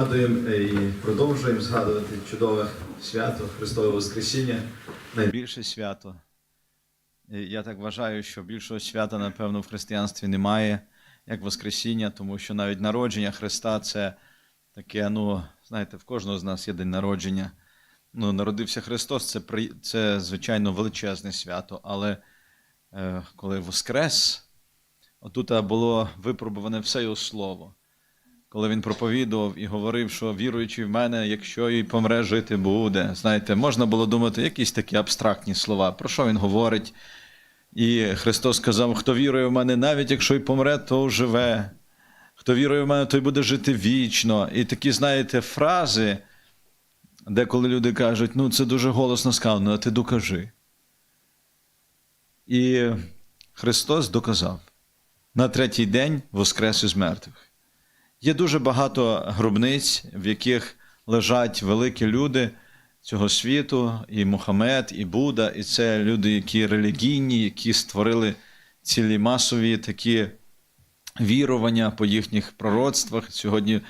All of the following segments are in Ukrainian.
Згадуємо і продовжуємо згадувати чудове свято Христове Воскресіння. Найбільше свято. Я так вважаю, що більшого свята, напевно, в християнстві немає, як Воскресіння, тому що навіть народження Христа це таке, ну, знаєте, в кожного з нас є день народження. Ну, народився Христос, це, це звичайно величезне свято, але е, коли Воскрес, отут було випробуване все його слово коли він проповідував і говорив, що віруючий в мене, якщо і помре, жити буде. Знаєте, можна було думати якісь такі абстрактні слова. Про що він говорить? І Христос сказав: хто вірує в мене, навіть якщо й помре, то живе. Хто вірує в мене, той буде жити вічно. І такі, знаєте, фрази, деколи люди кажуть, ну це дуже голосно сказано, а ти докажи. І Христос доказав. На третій день воскрес із мертвих. Є дуже багато гробниць, в яких лежать великі люди цього світу, і Мухаммед, і Будда, і це люди, які релігійні, які створили цілі масові такі вірування по їхніх пророцтвах. Сьогодні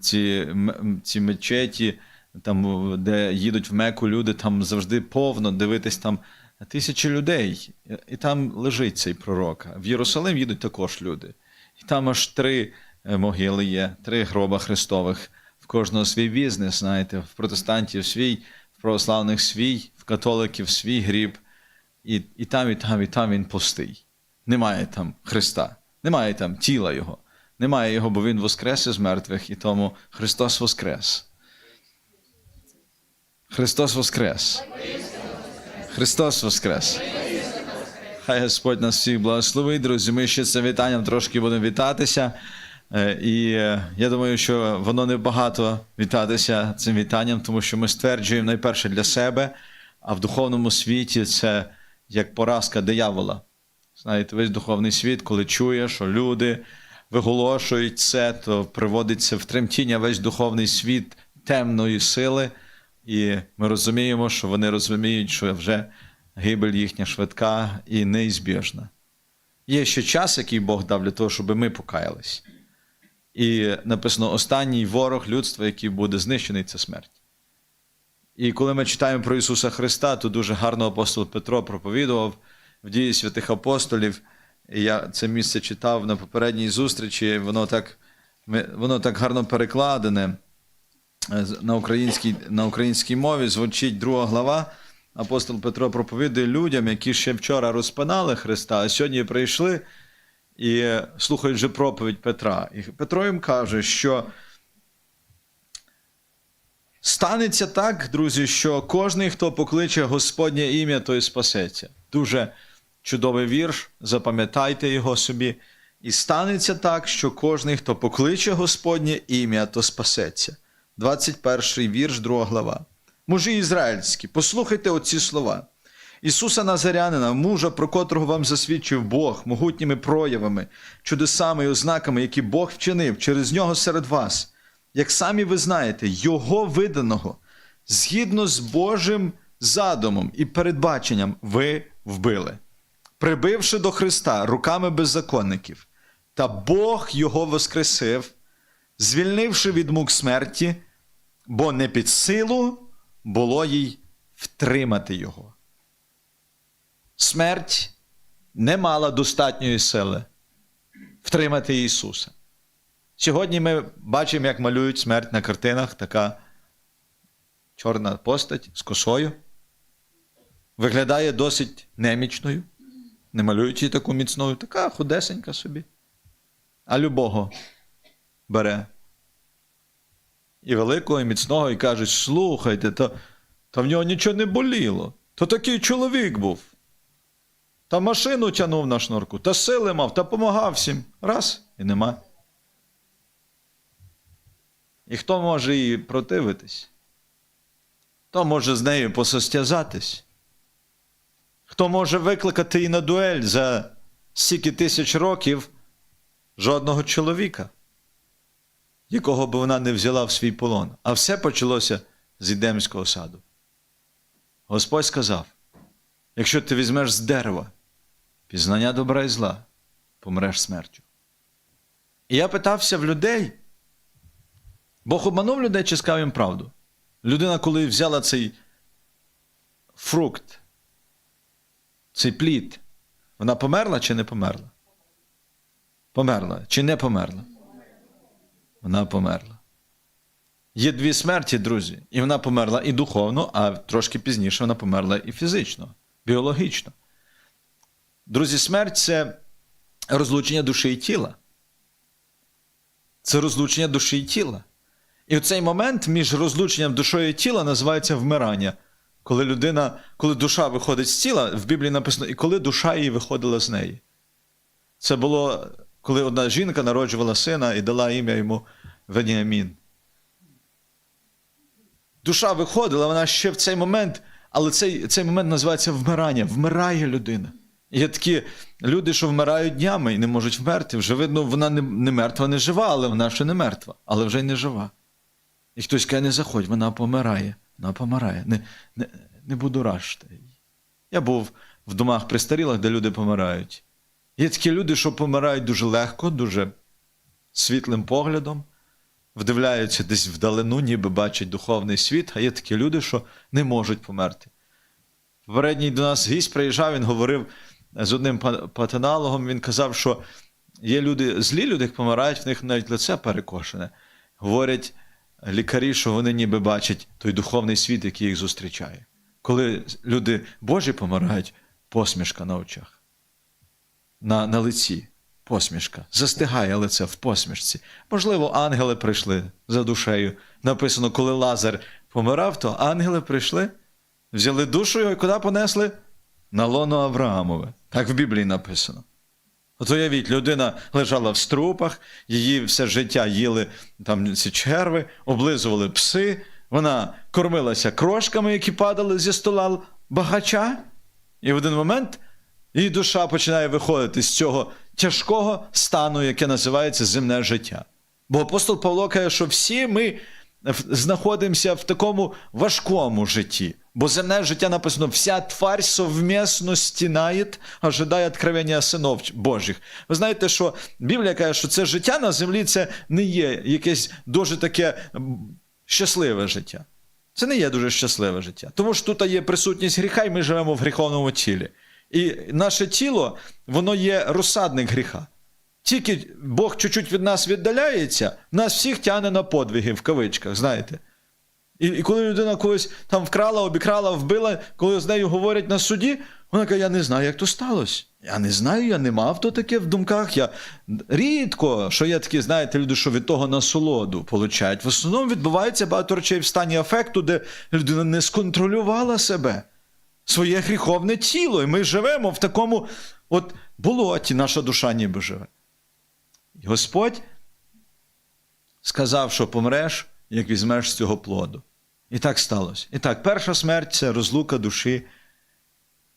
ці, ці мечеті, там, де їдуть в Меку люди, там завжди повно дивитись там тисячі людей. І там лежить цей пророк. В Єрусалим їдуть також люди. І там аж три могили є, три гроба Христових. В кожного свій бізнес, знаєте, в протестантів свій, в православних свій, в католиків свій гріб. І, і там, і там, і там він пустий. Немає там Христа, немає там тіла Його. Немає його, бо Він воскрес із мертвих, і тому Христос воскрес. Христос воскрес. Христос воскрес. Хай Господь нас всіх благословить, друзі. Ми ще цим вітанням трошки будемо вітатися. Е, І е, я думаю, що воно не багато вітатися цим вітанням, тому що ми стверджуємо найперше для себе, а в духовному світі це як поразка диявола. Знаєте, весь духовний світ, коли чує, що люди виголошують це, то приводиться в тремтіння весь духовний світ темної сили. І ми розуміємо, що вони розуміють, що вже гибель їхня швидка і неізбіжна. Є ще час, який Бог дав для того, щоб ми покаялись. І написано: останній ворог людства, який буде знищений, це смерть. І коли ми читаємо про Ісуса Христа, то дуже гарно апостол Петро проповідував в дії святих апостолів. І я це місце читав на попередній зустрічі, воно так, воно так гарно перекладене на українській, на українській мові. Звучить друга глава. Апостол Петро проповідує людям, які ще вчора розпинали Христа, а сьогодні прийшли і слухають вже проповідь Петра. І Петро їм каже, що станеться так, друзі, що кожний, хто покличе Господнє ім'я, той спасеться. Дуже чудовий вірш, запам'ятайте його собі. І станеться так, що кожний, хто покличе Господнє ім'я, то спасеться. 21 вірш, 2 глава. Мужі ізраїльські, послухайте оці слова. Ісуса Назарянина, мужа, про котрого вам засвідчив Бог, могутніми проявами, чудесами і ознаками, які Бог вчинив через нього серед вас. Як самі ви знаєте, Його виданого, згідно з Божим задумом і передбаченням, ви вбили, прибивши до Христа руками беззаконників, та Бог його воскресив, звільнивши від мук смерті, бо не під силу було їй втримати його. Смерть не мала достатньої сили втримати Ісуса. Сьогодні ми бачимо, як малюють смерть на картинах, така чорна постать з косою. Виглядає досить немічною. Не малюють її таку міцною, така худесенька собі. А любого бере. І великого, і міцного, і кажуть: слухайте, то, то в нього нічого не боліло. То такий чоловік був. Та машину тягнув на шнурку, та сили мав, та помагав всім. Раз і нема. І хто може їй противитись? Хто може з нею посостязатись? Хто може викликати її на дуель за стільки тисяч років жодного чоловіка, якого б вона не взяла в свій полон? А все почалося з Ідемського саду. Господь сказав: якщо ти візьмеш з дерева пізнання добра і зла, помреш смертю. І я питався в людей, Бог обманув людей чи сказав їм правду? Людина, коли взяла цей фрукт, цей плід, вона померла чи не померла? Померла чи не померла? Вона померла. Є дві смерті, друзі, і вона померла і духовно, а трошки пізніше вона померла і фізично, біологічно. Друзі, смерть це розлучення душі і тіла. Це розлучення душі і тіла. І в цей момент між розлученням душою і тіла називається вмирання. Коли людина, коли душа виходить з тіла, в Біблії написано, і коли душа її виходила з неї. Це було, коли одна жінка народжувала сина і дала ім'я йому Веніамін. Душа виходила, вона ще в цей момент, але цей, цей момент називається вмирання. Вмирає людина. Є такі люди, що вмирають днями і не можуть вмерти. Вже видно, вона не, не мертва, не жива, але вона ще не мертва, але вже й не жива. І хтось каже, не заходь, вона помирає. Вона помирає. Не, не, не буду рашти. Я був в домах престарілих, де люди помирають. Є такі люди, що помирають дуже легко, дуже світлим поглядом, вдивляються десь вдалину, ніби бачать духовний світ, а є такі люди, що не можуть померти. Попередній до нас гість приїжджав, він говорив з одним па- він казав, що є люди, злі люди, як помирають, в них навіть лице перекошене. Говорять лікарі, що вони ніби бачать той духовний світ, який їх зустрічає. Коли люди Божі помирають, посмішка на очах, на, на лиці. Посмішка. Застигає лице в посмішці. Можливо, ангели прийшли за душею. Написано, коли Лазар помирав, то ангели прийшли, взяли душу його і куди понесли? На лоно Авраамове. Так в Біблії написано. От уявіть, людина лежала в струпах, її все життя їли там ці черви, облизували пси, вона кормилася крошками, які падали зі стола багача, і в один момент її душа починає виходити з цього тяжкого стану, яке називається земне життя. Бо апостол Павло каже, що всі ми знаходимося в такому важкому житті. Бо земне життя написано: вся тварь совмісно стінає, ожидає откровення синов Божих. Ви знаєте, що Біблія каже, що це життя на землі це не є якесь дуже таке щасливе життя. Це не є дуже щасливе життя. Тому що тут є присутність гріха, і ми живемо в гріховному тілі. І наше тіло, воно є розсадник гріха. Тільки Бог чуть-чуть від нас віддаляється, нас всіх тягне на подвиги, в кавичках, знаєте. І, і коли людина когось там вкрала, обікрала, вбила, коли з нею говорять на суді, вона каже: Я не знаю, як то сталося. Я не знаю, я не мав то таке в думках. Я рідко, що є такі, знаєте, люди, що від того насолоду получають. В основному відбувається багато речей в стані афекту, де людина не сконтролювала себе, своє гріховне тіло. І ми живемо в такому от болоті, наша душа ніби живе. Господь сказав, що помреш, як візьмеш з цього плоду. І так сталося. І так, перша смерть це розлука душі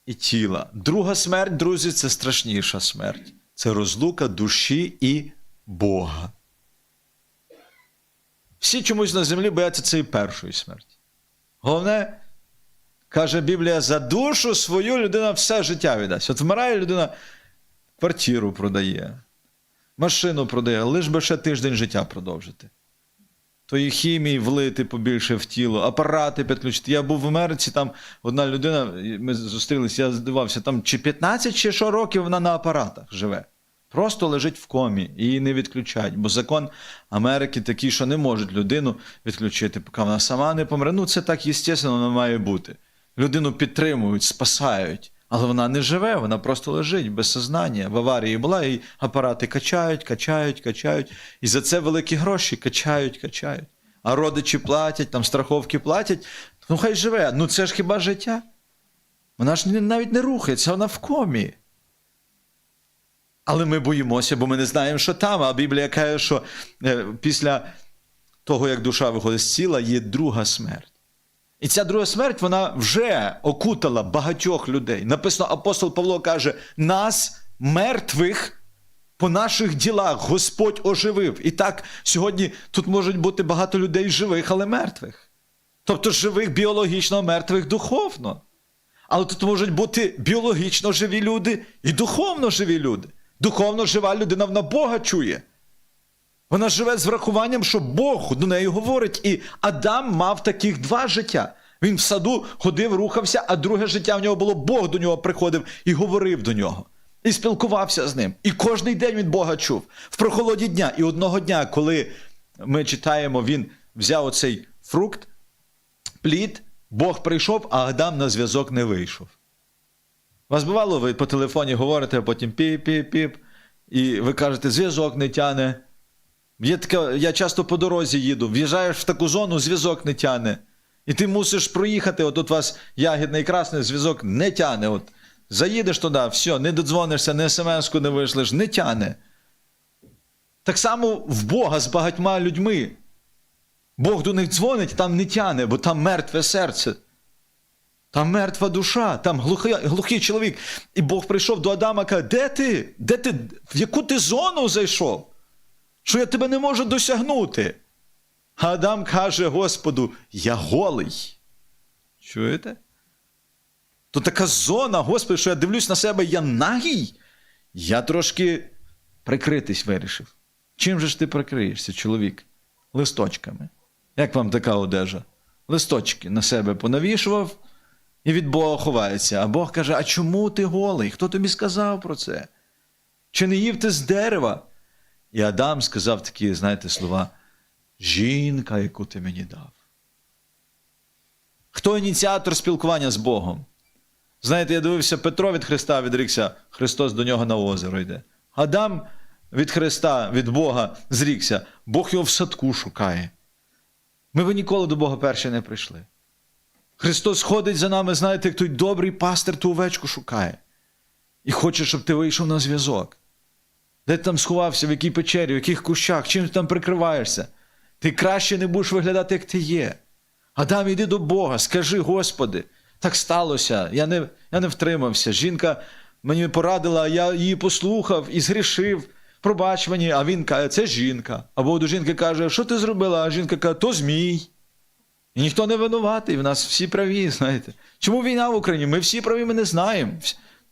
і тіла. Друга смерть, друзі, це страшніша смерть. Це розлука душі і Бога. Всі чомусь на землі бояться цієї першої смерті. Головне, каже Біблія, за душу свою людина все життя віддасть. От вмирає людина, квартиру продає, машину продає, лиш би ще тиждень життя продовжити. Тої хімії влити побільше в тіло, апарати підключити. Я був в Америці, там одна людина, ми зустрілися, я здивався, там чи 15 чи що років вона на апаратах живе. Просто лежить в комі, її не відключають. Бо закон Америки такий, що не можуть людину відключити, поки вона сама не помре. Ну, це так, естественно, воно має бути. Людину підтримують, спасають, але вона не живе, вона просто лежить без сознання. В аварії була, і апарати качають, качають, качають. І за це великі гроші качають, качають. А родичі платять, там страховки платять. Ну хай живе. Ну це ж хіба життя? Вона ж навіть не рухається, вона в комі. Але ми боїмося, бо ми не знаємо, що там. А Біблія каже, що е, після того, як душа виходить з тіла, є друга смерть. І ця друга смерть вона вже окутала багатьох людей. Написано, апостол Павло каже: нас, мертвих, по наших ділах Господь оживив. І так, сьогодні тут можуть бути багато людей живих, але мертвих. Тобто живих біологічно, мертвих духовно. Але тут можуть бути біологічно живі люди і духовно живі люди. Духовно жива людина вона Бога чує. Вона живе з врахуванням, що Бог до неї говорить. І Адам мав таких два життя. Він в саду ходив, рухався, а друге життя в нього було Бог до нього приходив і говорив до нього. І спілкувався з ним. І кожний день він Бога чув в прохолоді дня. І одного дня, коли ми читаємо, він взяв оцей фрукт, плід, Бог прийшов, а Адам на зв'язок не вийшов. Вас бувало, ви по телефоні говорите, а потім піп-піп-піп, і ви кажете, зв'язок не тяне. Є таке, я часто по дорозі їду, в'їжджаєш в таку зону, зв'язок не тяне. І ти мусиш проїхати, от у вас ягідний красний зв'язок не тяне. От. Заїдеш туди, все, не додзвонишся, не смс-ку не вийшлеш, не тяне. Так само в Бога з багатьма людьми. Бог до них дзвонить, там не тяне, бо там мертве серце. Там мертва душа, там глухий, глухий чоловік. І Бог прийшов до Адама і каже: Де ти? Де ти? В яку ти зону зайшов? Що я тебе не можу досягнути? А Адам каже Господу: Я голий. Чуєте? То така зона, Господи, що я дивлюсь на себе, я нагий. Я трошки прикритись вирішив. Чим же ж ти прикриєшся, чоловік? Листочками. Як вам така одежа? Листочки на себе понавішував і від Бога ховається. А Бог каже: А чому ти голий? Хто тобі сказав про це? Чи не їв ти з дерева? І Адам сказав такі, знаєте, слова: Жінка, яку ти мені дав. Хто ініціатор спілкування з Богом? Знаєте, я дивився, Петро від Христа відрікся, Христос до нього на озеро йде. Адам від Христа, від Бога зрікся, Бог його в садку шукає. Ми би ніколи до Бога перші не прийшли. Христос ходить за нами, знаєте, як той добрий пастир ту овечку шукає. І хоче, щоб ти вийшов на зв'язок. Де ти там сховався, в якій печері, в яких кущах, чим ти там прикриваєшся? Ти краще не будеш виглядати, як ти є. Адам, іди до Бога, скажи, Господи, так сталося, я не, я не втримався. Жінка мені порадила, я її послухав і згрішив. Пробач мені, а він каже, це жінка. Або до жінки каже, що ти зробила? А жінка каже, то змій. І ніхто не винуватий, в нас всі праві, знаєте. Чому війна в Україні? Ми всі праві, ми не знаємо.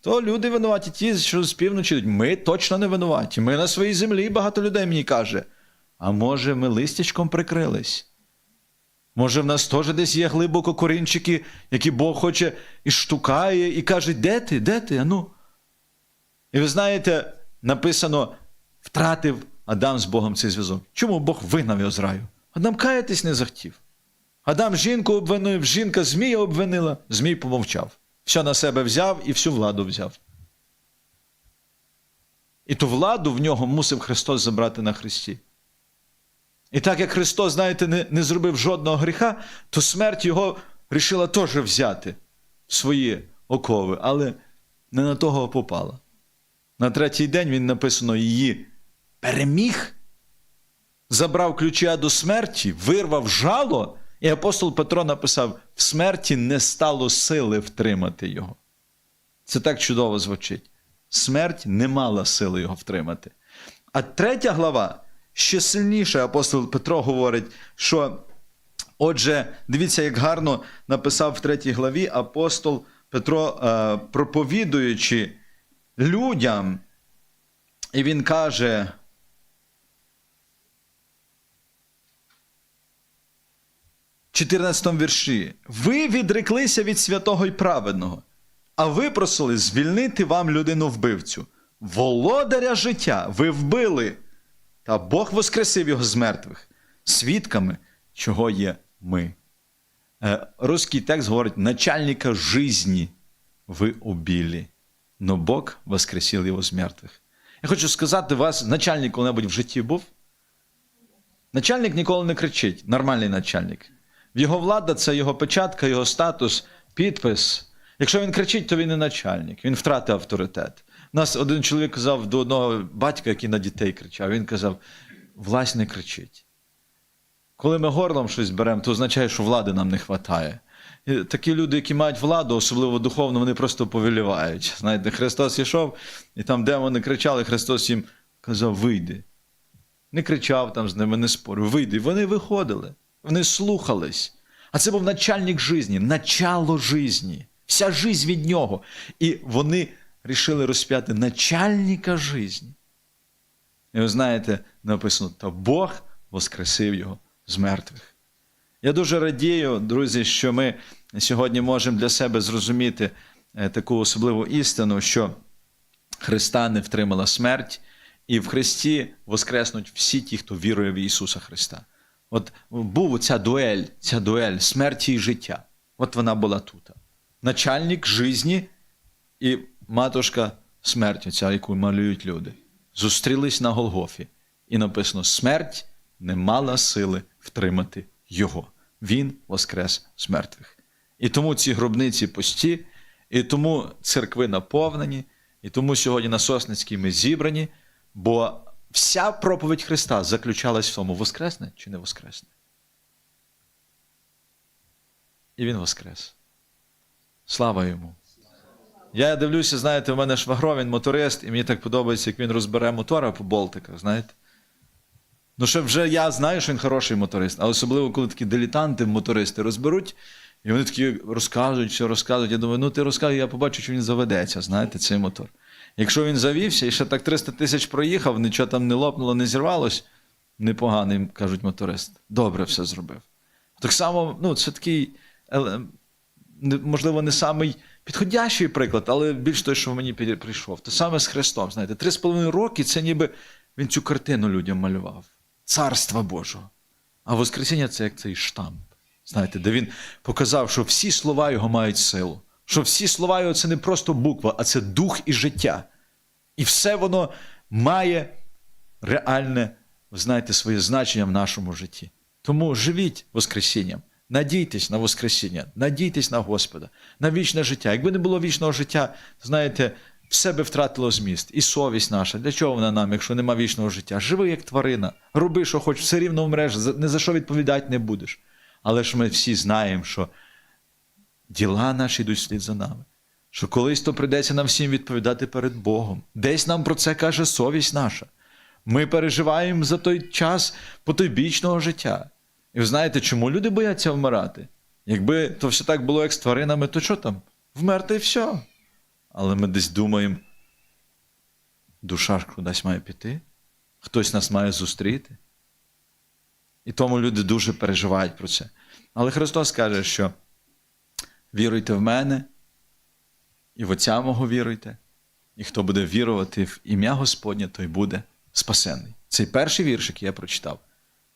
То люди винуваті, ті, що з півночі йдуть. Ми точно не винуваті. Ми на своїй землі багато людей мені каже. А може, ми листячком прикрились? Може, в нас теж десь є глибоко корінчики, які Бог хоче і штукає, і каже, де ти, де ти? Ану. І ви знаєте, написано, втратив Адам з Богом цей зв'язок. Чому Бог вигнав його з раю? Адам каятись не захотів. Адам жінку обвинив, жінка Змія обвинила, Змій помовчав. Все на себе взяв і всю владу взяв. І ту владу в нього мусив Христос забрати на Христі. І так як Христос, знаєте, не, не зробив жодного гріха, то смерть його рішила теж взяти в свої окови, але не на того попала. На третій день він написано її переміг, забрав ключа до смерті, вирвав жало, і апостол Петро написав: в смерті не стало сили втримати його. Це так чудово звучить. Смерть не мала сили його втримати. А третя глава ще сильніше апостол Петро говорить, що, отже, дивіться, як гарно написав в третій главі апостол Петро, е, проповідуючи людям, і він каже. 14 вірші. Ви відреклися від святого і праведного, а випросили звільнити вам людину вбивцю. Володаря життя ви вбили, та Бог воскресив його з мертвих, свідками, чого є ми. Е, Руський текст говорить: начальника жизни ви убили, но Бог воскресив його з мертвих. Я хочу сказати, вас начальник коли-небудь в житті був? Начальник ніколи не кричить, нормальний начальник. Його влада це його печатка, його статус, підпис. Якщо він кричить, то він не начальник, він втратив авторитет. У нас один чоловік казав до одного батька, який на дітей кричав, він казав: власть не кричить. Коли ми горлом щось беремо, то означає, що влади нам не вистачає. Такі люди, які мають владу, особливо духовно, вони просто повелівають. Знаєте, Христос йшов, і там демони кричали, Христос їм казав: вийди. Не кричав там з ними, не спорив. Вийди. Вони виходили, вони слухались. А це був начальник житті, начало житті. Вся жизнь від нього. І вони рішили розп'яти начальника житті. І ви знаєте, написано, та Бог воскресив його з мертвих. Я дуже радію, друзі, що ми сьогодні можемо для себе зрозуміти е, таку особливу істину, що Христа не втримала смерть, і в Христі воскреснуть всі ті, хто вірує в Ісуса Христа. От був ця дуель, ця дуель смерті і життя. От вона була тут. Начальник житті і матушка смерті, ця, яку малюють люди. Зустрілись на Голгофі, і написано: смерть не мала сили втримати його. Він воскрес з мертвих. І тому ці гробниці пусті, і тому церкви наповнені, і тому сьогодні на Сосницькій ми зібрані, бо вся проповідь Христа заключалась в тому, воскресне чи не воскресне. І він воскрес. Слава йому. Я дивлюся, знаєте, у мене швагро, він моторист, і мені так подобається, як він розбере мотора по болтиках, знаєте. Ну, що вже я знаю, що він хороший моторист, а особливо, коли такі дилетанти, мотористи розберуть, і вони такі розказують, що розказують. Я думаю, ну ти розказуй, я побачу, що він заведеться, знаєте, цей мотор. Якщо він завівся і ще так 300 тисяч проїхав, нічого там не лопнуло, не зірвалось, непоганий, кажуть моторист. Добре все зробив. Так само, ну, це такий, не- можливо, не самий підходящий приклад, але більш той, що в мені прийшов. Те саме з Христом. Знаєте, три з половиною роки це ніби він цю картину людям малював. Царства Божого. А Воскресіння це як цей штамп. Знаєте, де він показав, що всі слова його мають силу. Що всі слова його це не просто буква, а це дух і життя. І все воно має реальне, знаєте, своє значення в нашому житті. Тому живіть Воскресінням, надійтесь на Воскресіння, надійтесь на Господа, на вічне життя. Якби не було вічного життя, знаєте, все би втратило зміст. І совість наша. Для чого вона нам, якщо нема вічного життя? Живи як тварина, роби, що хочеш, все рівно вмреш, не за що відповідати не будеш. Але ж ми всі знаємо, що діла наші йдуть слід за нами. Що колись то прийдеться нам всім відповідати перед Богом. Десь нам про це каже совість наша. Ми переживаємо за той час потойбічного життя. І ви знаєте, чому люди бояться вмирати? Якби то все так було, як з тваринами, то що там? Вмерти і все. Але ми десь думаємо, душа ж кудись має піти, хтось нас має зустріти. І тому люди дуже переживають про це. Але Христос каже, що віруйте в мене, і в Отця мого віруйте, і хто буде вірувати в ім'я Господнє, той буде спасенний. Цей перший вірш, який я прочитав.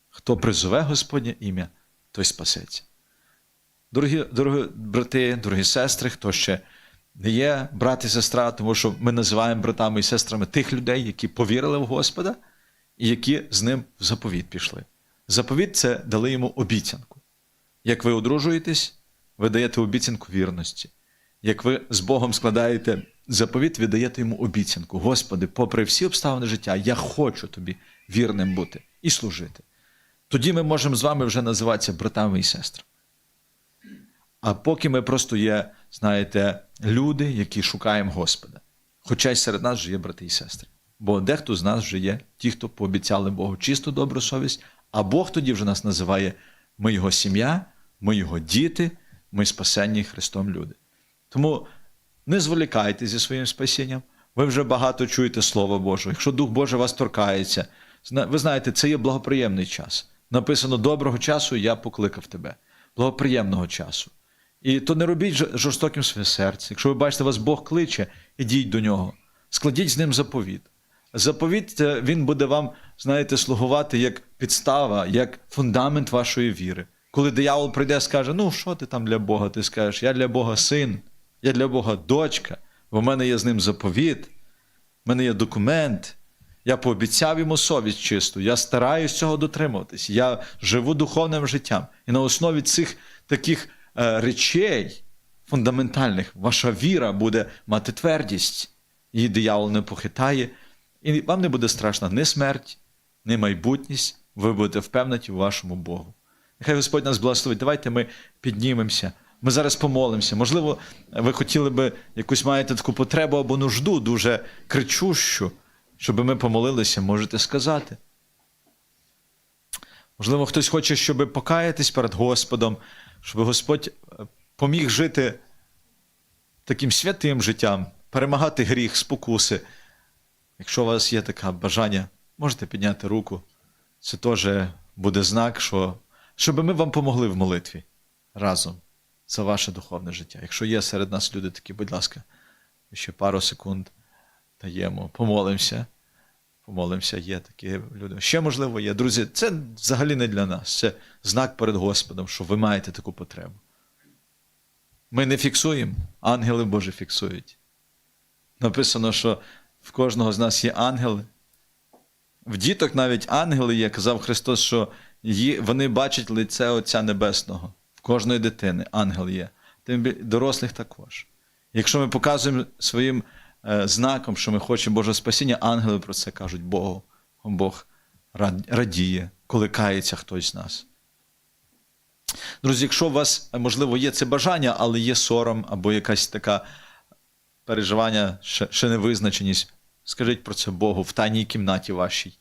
Хто призове Господнє ім'я, той спасеться. Дорогі, дорогі брати, дорогі сестри, хто ще не є брат і сестра, тому що ми називаємо братами і сестрами тих людей, які повірили в Господа і які з ним в заповіт пішли. Заповіт це дали йому обіцянку. Як ви одружуєтесь, ви даєте обіцянку вірності. Як ви з Богом складаєте заповіт, ви даєте йому обіцянку. Господи, попри всі обставини життя, я хочу тобі вірним бути і служити. Тоді ми можемо з вами вже називатися братами і сестрами. А поки ми просто є, знаєте, люди, які шукаємо Господа. Хоча й серед нас вже є брати і сестри. Бо дехто з нас вже є ті, хто пообіцяли Богу чисту добру совість, а Бог тоді вже нас називає ми його сім'я, ми його діти, ми спасенні Христом люди. Тому не зволікайте зі своїм спасінням. Ви вже багато чуєте Слово Боже. Якщо Дух Божий вас торкається, ви знаєте, це є благоприємний час. Написано: доброго часу я покликав тебе, благоприємного часу. І то не робіть жорстоким своє серце. Якщо ви бачите, вас Бог кличе, ідіть до нього, складіть з ним заповіт. Заповіт е, він буде вам, знаєте, слугувати як підстава, як фундамент вашої віри. Коли диявол прийде скаже: Ну, що ти там для Бога? Ти скажеш, я для Бога син, я для Бога дочка, бо в мене є з ним заповіт, в мене є документ. Я пообіцяв йому совість чисту, я стараюсь цього дотримуватись. Я живу духовним життям. І на основі цих таких е, речей фундаментальних ваша віра буде мати твердість. Її диявол не похитає, і вам не буде страшна ні смерть, ні майбутність. Ви будете впевнені у вашому Богу. Нехай Господь нас благословить. Давайте ми піднімемося. Ми зараз помолимося. Можливо, ви хотіли би якусь маєте таку потребу або нужду, дуже кричущу, щоб ми помолилися, можете сказати. Можливо, хтось хоче, щоб покаятись перед Господом, щоб Господь е, поміг жити таким святим життям, перемагати гріх, спокуси. Якщо у вас є таке бажання, можете підняти руку. Це теж буде знак, що щоб ми вам помогли в молитві разом за ваше духовне життя. Якщо є серед нас люди такі, будь ласка, ще пару секунд даємо, помолимося. Помолимося, є такі люди. Ще можливо є. Друзі, це взагалі не для нас. Це знак перед Господом, що ви маєте таку потребу. Ми не фіксуємо, ангели Божі фіксують. Написано, що в кожного з нас є ангели. В діток навіть ангели є, казав Христос, що вони бачать лице Отця Небесного. Кожної дитини ангел є. Тим дорослих також. Якщо ми показуємо своїм е, знаком, що ми хочемо Божого спасіння, ангели про це кажуть Богу. Бог рад- радіє, коли кається хтось з нас. Друзі, якщо у вас, е, можливо, є це бажання, але є сором або якась така переживання, ще невизначеність, скажіть про це Богу в тайній кімнаті вашій.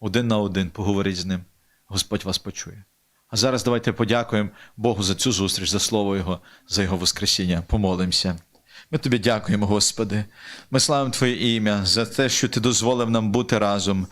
Один на один поговоріть з ним. Господь вас почує. А зараз давайте подякуємо Богу за цю зустріч, за слово Його, за Його Воскресіння. Помолимося. Ми тобі дякуємо, Господи. Ми славимо Твоє ім'я за те, що Ти дозволив нам бути разом.